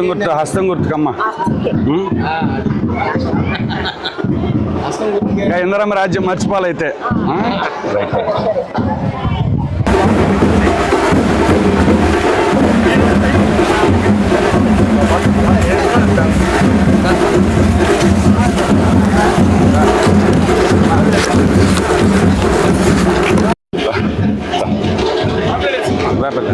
హస్తం గుర్తు హస్తం గుర్తుకమ్మ ఇందరమ్మ రాజ్యం మర్చిపోవాలైతే ఆ? రైట్. రా పెద్ద.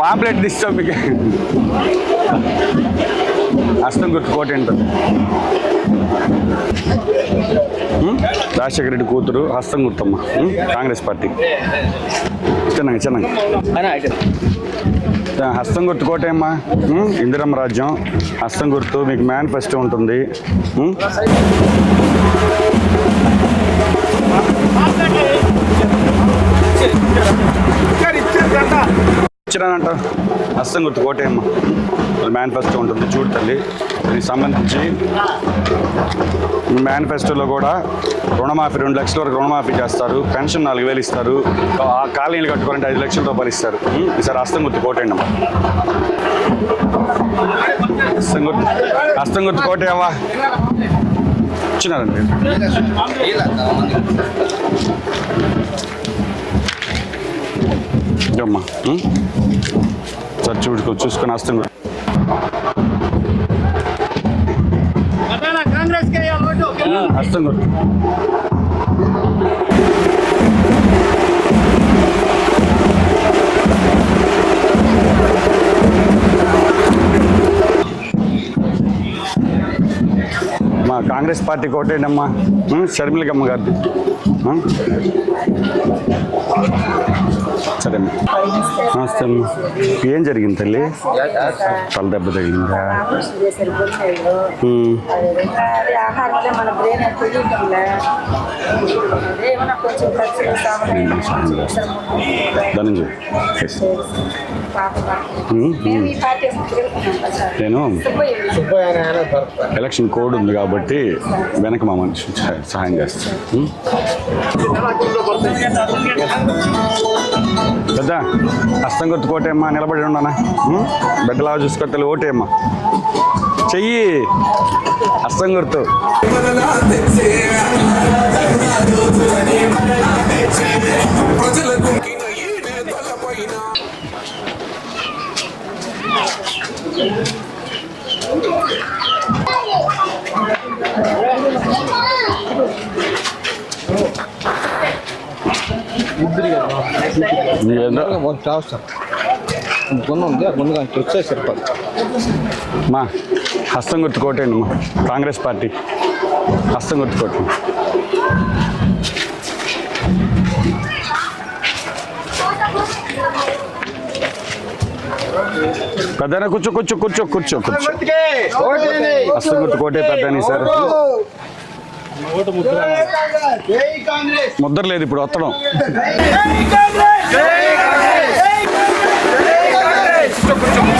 పాంప్లెట్ తీస్తాం మీకు హస్తం గుర్తు కోట ఉంటుంది? రాజశేఖర రెడ్డి కూతురు హస్తం గుర్తమ్మ? కాంగ్రెస్ పార్టీ చిన్నగా చిన్నగా హస్తం గుర్తు కోటేమ్మా? ఇందిరమ్మ రాజ్యం హస్తం గుర్తు మీకు మేనిఫెస్టో ఉంటుంది? ఇచ్చిరానంట హస్తం గుర్తు కోటేమ్మా. మేనిఫెస్టో ఉంటుంది. చూడు తల్లి. దీనికి సంబంధించి మేనిఫెస్టోలో కూడా రుణమాఫీ రెండు లక్షల వరకు రుణమాఫీ చేస్తారు. పెన్షన్ నాలుగు వేలు ఇస్తారు. ఆ కాలనీలు కట్టుకోవాలంటే ఐదు లక్షల రూపాయలు ఇస్తారు. ఈసారి హస్తం గుర్తు కోటేయండి అమ్మ హస్తం గుర్తు అస్తం గుర్తు కోటేవా ఇచ్చినారండి. అమ్మా సార్ చూడుకో చూసుకొని వస్తుంది వస్తుంది మా కాంగ్రెస్ పార్టీ కోటేనమ్మా షర్మిలకమ్మ గారిది. సరే నమస్తే ఏం జరిగింది తల్లి? తల దెబ్బ తగిలిందా? నేను ఎలక్షన్ కోడ్ ఉంది కాబట్టి వెనక మా మనిషి సహా- సహాయం చేస్తాను? పెద్ద అస్తం గుర్తు కోటేమ్మా నిలబడి ఉండనా? ఉమ్? బిడ్డలా చూసుకోవాలి ఓటేమ్మా. చెయ్యి. అస్తం గుర్తు ప్రజలకు గున్న ఉంది ఆ గున్న కానీ వచ్చే సరిపోదు మా హస్తం గుర్తు కోటేయండి అమ్మా కాంగ్రెస్ పార్టీ. హస్తం గుర్తు కోటండి పెద్దనా కూర్చో కూర్చో కూర్చో కూర్చో. కూర్చో హస్తం గుర్తు కోటే పెద్దని సార్. ముద్ర. లేదు ఇప్పుడు వత్తడం. చెప్పుకోరమ్మని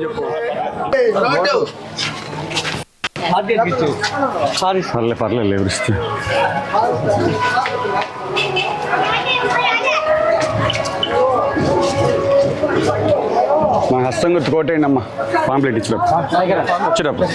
చెప్పు సారీ పర్లే పర్లేదు ఎవరిస్తే మా హస్తం గుర్తు కోటేయండి అమ్మా పాంప్లెట్ ఇచ్చినప్పుడు వచ్చేటప్పుడు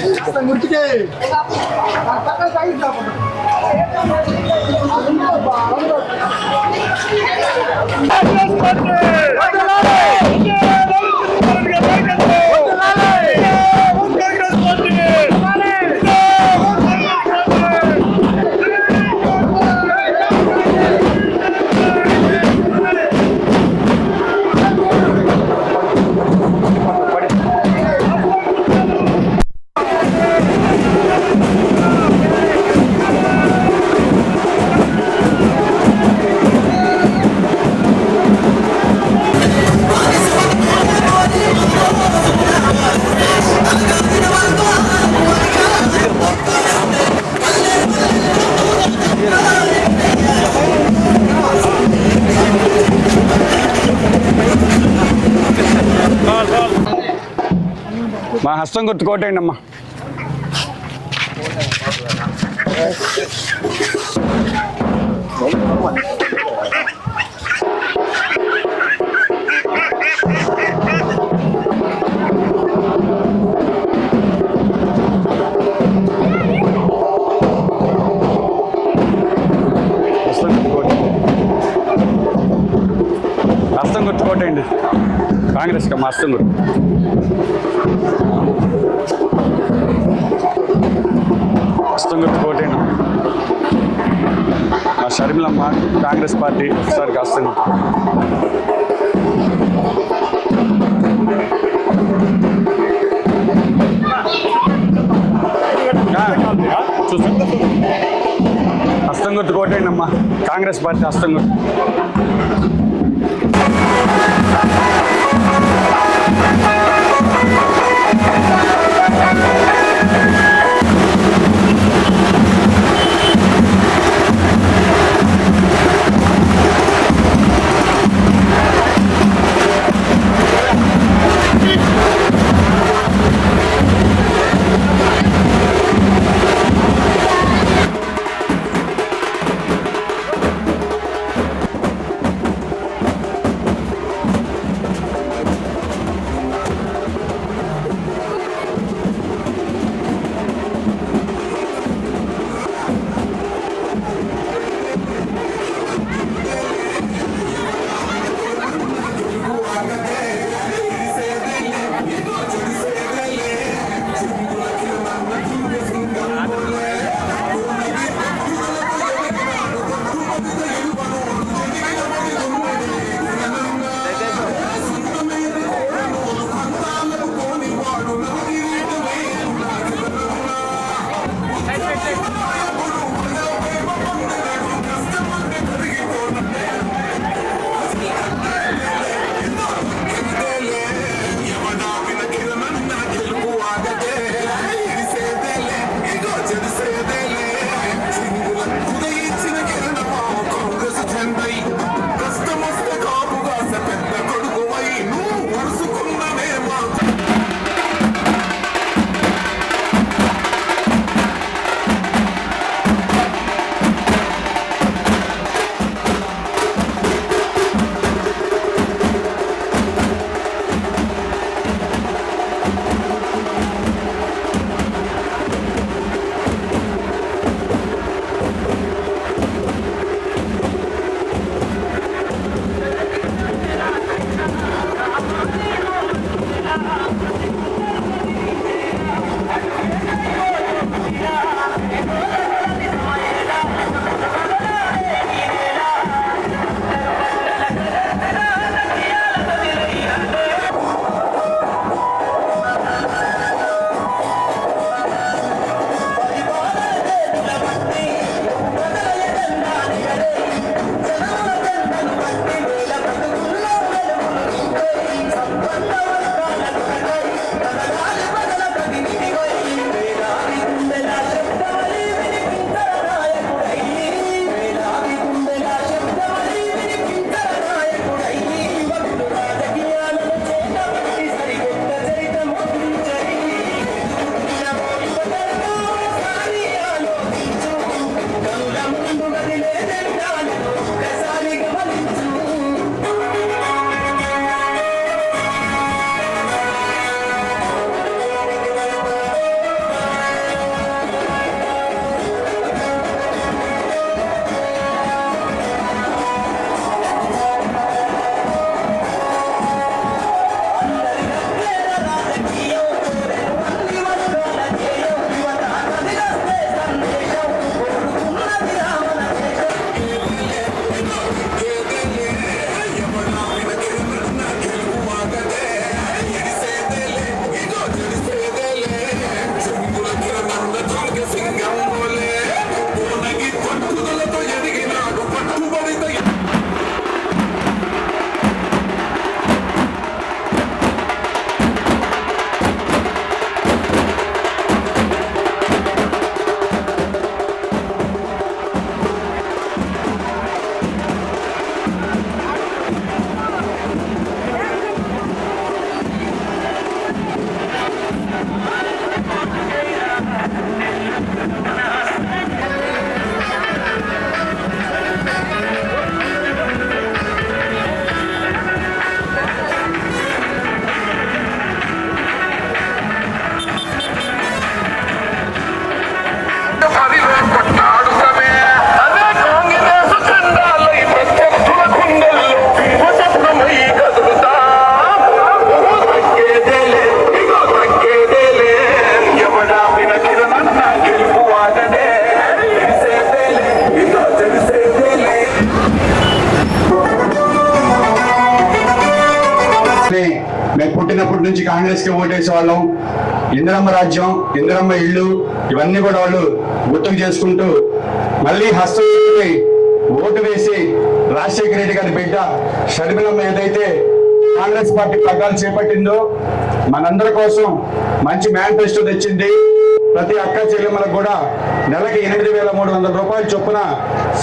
మా హస్తం గుర్తు కోటేయండి అమ్మా you. కాంగ్రెస్ మా హస్తం గుర్తు హస్తం గుర్తు మా షర్మిలమ్మ కాంగ్రెస్ పార్టీ సార్కి హస్తం గుర్తు చూసా గుర్తు కాంగ్రెస్ పార్టీ హస్తం Thank you. বন্ধুরা মিলে నుంచి కాంగ్రెస్కి వాళ్ళం. ఇందిరమ్మ రాజ్యం ఇందిరమ్మ ఇళ్ళు ఇవన్నీ కూడా వాళ్ళు గుర్తుకు చేసుకుంటూ మళ్ళీ హస్తం ఓటు వేసి రాజశేఖర రెడ్డి గారి బిడ్డ షర్మిలమ్మ ఏదైతే కాంగ్రెస్ పార్టీ పగ్గాలు చేపట్టిందో మనందరి కోసం మంచి మేనిఫెస్టో తెచ్చింది. ప్రతి అక్క చెల్లెమ్మలకు కూడా నెలకి ఎనిమిది వేల మూడు వందల రూపాయలు చొప్పున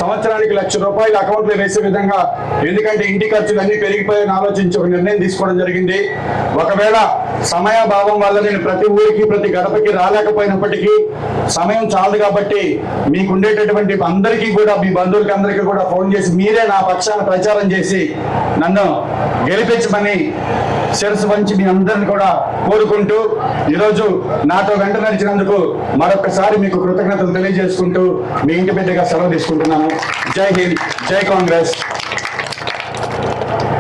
సంవత్సరానికి లక్ష రూపాయలు అకౌంట్లో వేసే విధంగా ఎందుకంటే ఇంటి ఖర్చులు అన్ని పెరిగిపోయాయని ఆలోచించి ఒక నిర్ణయం తీసుకోవడం జరిగింది. ఒకవేళ సమయాభావం వల్ల నేను ప్రతి ఊరికి ప్రతి గడపకి రాలేకపోయినప్పటికీ సమయం చాలదు కాబట్టి మీకు ఉండేటటువంటి అందరికీ కూడా మీ బంధువులకి అందరికీ కూడా ఫోన్ చేసి మీరే నా పక్షాన ప్రచారం చేసి నన్ను గెలిపించమని శిరస్సు వంచి మీ అందరిని కూడా కోరుకుంటూ ఈరోజు నాతో వెంట నడిచినందుకు మరొకసారి మీకు కృతజ్ఞతలు తెలియజేసుకుంటూ మీ ఇంటి బిడ్డగా సెలవు తీసుకుంటున్నాను. జై హింద్ జై కాంగ్రెస్.